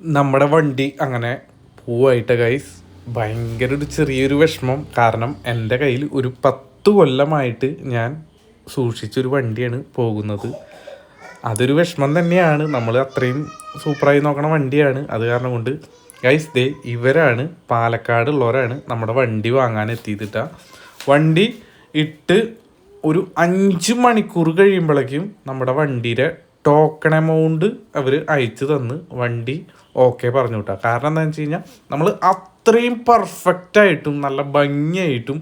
നമ്മുടെ വണ്ടി അങ്ങനെ പോവായിട്ട് ഗൈസ് ഭയങ്കര ഒരു ചെറിയൊരു വിഷമം. കാരണം എന്റെ കയ്യിൽ ഒരു പത്ത് കൊല്ലമായിട്ട് ഞാൻ സൂക്ഷിച്ചൊരു വണ്ടിയാണ് പോകുന്നത്. അതൊരു വിഷമം തന്നെയാണ്. നമ്മൾ അത്രയും സൂപ്പറായി നോക്കണ വണ്ടിയാണ്. അത് കാരണം കൊണ്ട് ഗൈസ് ദേ ഇവരാണ് പാലക്കാട് ഉള്ളവരാണ് നമ്മുടെ വണ്ടി വാങ്ങാൻ എത്തിയിട്ടാ വണ്ടി ഇട്ട് ഒരു അഞ്ച് മണിക്കൂർ കഴിയുമ്പോഴേക്കും നമ്മുടെ വണ്ടിയുടെ ടോക്കൺ എമൗണ്ട് അവർ അയച്ചു തന്ന് വണ്ടി ഓക്കെ പറഞ്ഞു വിട്ടാ കാരണം എന്താണെന്ന് വെച്ച് കഴിഞ്ഞാൽ നമ്മൾ അത്രയും പെർഫെക്റ്റ് ആയിട്ടും നല്ല ഭംഗിയായിട്ടും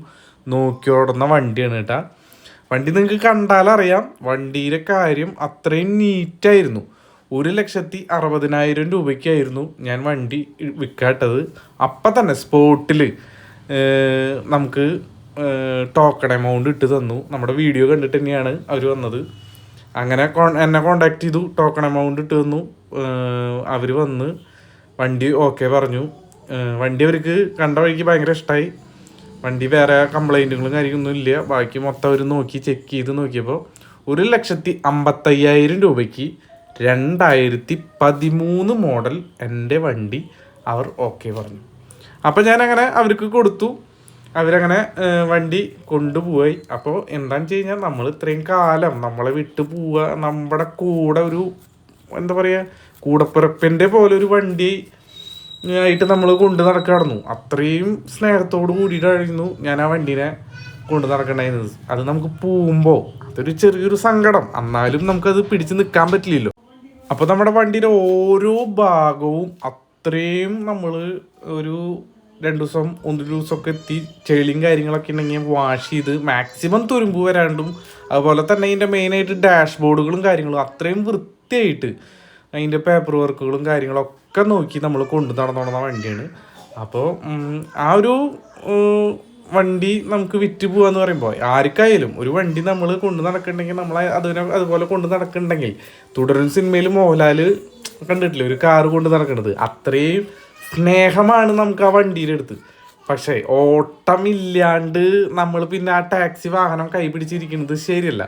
നോക്കിയോടുന്ന വണ്ടിയാണ് കേട്ടാ വണ്ടി നിങ്ങൾക്ക് കണ്ടാലറിയാം വണ്ടിയുടെ കാര്യം അത്രയും നീറ്റായിരുന്നു ഒരു ലക്ഷത്തി അറുപതിനായിരം രൂപയ്ക്കായിരുന്നു ഞാൻ വണ്ടി വിൽക്കാട്ടത് അപ്പം തന്നെ സ്പോട്ടിൽ നമുക്ക് ടോക്കൺ എമൗണ്ട് ഇട്ട് തന്നു. നമ്മുടെ വീഡിയോ കണ്ടിട്ട് തന്നെയാണ് അവർ വന്നത്. അങ്ങനെ എന്നെ കോണ്ടാക്ട് ചെയ്തു ടോക്കൺ എമൗണ്ട് ഇട്ട് തന്നു. അവർ വന്ന് വണ്ടി ഓക്കെ പറഞ്ഞു. വണ്ടി അവർക്ക് കണ്ട വഴിക്ക് ഭയങ്കര ഇഷ്ടമായി വണ്ടി വേറെ കംപ്ലൈന്റുകളും കാര്യങ്ങളൊന്നും ഇല്ല. ബാക്കി മൊത്തം അവർ നോക്കി ചെക്ക് ചെയ്ത് നോക്കിയപ്പോൾ ഒരു ലക്ഷത്തി അമ്പത്തയ്യായിരം രൂപയ്ക്ക് രണ്ടായിരത്തി പതിമൂന്ന് മോഡൽ എന്റെ വണ്ടി അവർ ഓക്കെ പറഞ്ഞു. അപ്പോൾ ഞാനങ്ങനെ അവർക്ക് കൊടുത്തു. അവരങ്ങനെ വണ്ടി കൊണ്ടുപോയി. അപ്പോൾ എന്താണെന്ന് വെച്ച് കഴിഞ്ഞാൽ നമ്മൾ ഇത്രയും കാലം നമ്മളെ വിട്ടു പോവുക നമ്മുടെ കൂടെ ഒരു എന്താ പറയുക കൂടപ്പിറപ്പിന്റെ പോലെ ഒരു വണ്ടി ആയിട്ട് നമ്മൾ കൊണ്ട് നടക്കായിരുന്നു. അത്രയും സ്നേഹത്തോട് കൂടിയിട്ടായിരുന്നു ഞാൻ ആ വണ്ടീനെ കൊണ്ട് നടക്കണ്ടായിരുന്നത് അത് നമുക്ക് പോകുമ്പോൾ അതൊരു ചെറിയൊരു സങ്കടം. എന്നാലും നമുക്കത് പിടിച്ച് നിൽക്കാൻ പറ്റില്ലല്ലോ. അപ്പോൾ നമ്മുടെ വണ്ടിയുടെ ഓരോ ഭാഗവും അത്രയും നമ്മൾ ഒരു രണ്ട് ദിവസം ഒന്ന് ദിവസമൊക്കെ എത്തി. ചെളിയും കാര്യങ്ങളൊക്കെ ഉണ്ടെങ്കിൽ വാഷ് ചെയ്ത് മാക്സിമം തുരുമ്പ് വരാണ്ടും. അതുപോലെ തന്നെ അതിന്റെ മെയിനായിട്ട് ഡാഷ് ബോർഡുകളും കാര്യങ്ങളും. അത്രയും വൃത്തിയായിട്ട് അതിന്റെ പേപ്പർ വർക്കുകളും കാര്യങ്ങളൊക്കെ നോക്കി നമ്മൾ കൊണ്ടു നടന്നോളുന്ന വണ്ടിയാണ്. അപ്പോൾ ആ ഒരു വണ്ടി നമുക്ക് വിറ്റ് പോവാന്ന് പറയുമ്പോൾ ആർക്കായാലും ഒരു വണ്ടി നമ്മൾ കൊണ്ടു നടക്കുന്നുണ്ടെങ്കിൽ നമ്മൾ അതിനെ അതുപോലെ കൊണ്ടു നടക്കുന്നുണ്ടെങ്കിൽ തുടരും സിനിമയിൽ മോഹൻലാൽ കണ്ടിട്ടില്ലേ? ഒരു കാറ് കൊണ്ട് നടക്കുന്നത് അത്രയും സ്നേഹമാണ് നമുക്ക് ആ വണ്ടിയിൽ എടുത്ത് പക്ഷേ ഓട്ടമില്ലാണ്ട് നമ്മൾ പിന്നെ ആ ടാക്സി വാഹനം കൈപിടിച്ചിരിക്കുന്നത് ശരിയല്ല.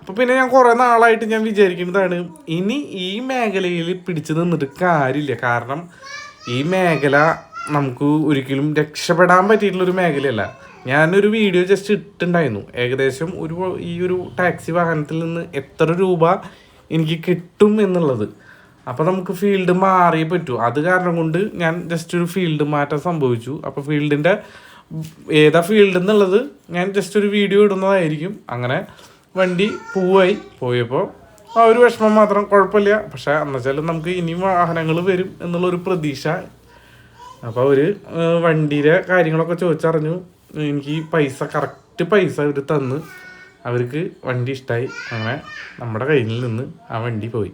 അപ്പോൾ പിന്നെ ഞാൻ കുറേ നാളായിട്ട് ഞാൻ വിചാരിക്കുന്നതാണ് ഇനി ഈ മേഖലയിൽ പിടിച്ചു നിന്നിട്ട് കാര്യമില്ല. കാരണം ഈ മേഖല നമുക്ക് ഒരിക്കലും രക്ഷപ്പെടാൻ പറ്റിയിട്ടുള്ളൊരു മേഖലയല്ല. ഞാനൊരു വീഡിയോ ജസ്റ്റ് ഇട്ടുണ്ടായിരുന്നു. ഏകദേശം ഒരു ഈ ഒരു ടാക്സി വാഹനത്തിൽ നിന്ന് എത്ര രൂപ എനിക്ക് കിട്ടും എന്നുള്ളത്. അപ്പോൾ നമുക്ക് ഫീൽഡ് മാറിയേ പറ്റൂ. അത് കാരണം കൊണ്ട് ഞാൻ ജസ്റ്റ് ഒരു ഫീൽഡ് മാറ്റം സംഭവിച്ചു. അപ്പോൾ ഫീൽഡിന്റെ ഏതാ ഫീൽഡ് എന്നുള്ളത് ഞാൻ ജസ്റ്റ് ഒരു വീഡിയോ ഇടുന്നതായിരിക്കും. അങ്ങനെ വണ്ടി പൂവായി പോയപ്പോൾ ആ ഒരു വിഷമം മാത്രം കുഴപ്പമില്ല. പക്ഷേ എന്നുവെച്ചാൽ നമുക്ക് ഇനിയും വാഹനങ്ങൾ വരും എന്നുള്ളൊരു പ്രതീക്ഷ. അപ്പോൾ അവർ വണ്ടിയുടെ കാര്യങ്ങളൊക്കെ ചോദിച്ചറിഞ്ഞു. എനിക്ക് പൈസ കറക്റ്റ് പൈസ അവർ തന്ന്. അവർക്ക് വണ്ടി ഇഷ്ടമായി അങ്ങനെ നമ്മുടെ കയ്യിൽ നിന്ന് ആ വണ്ടി പോയി.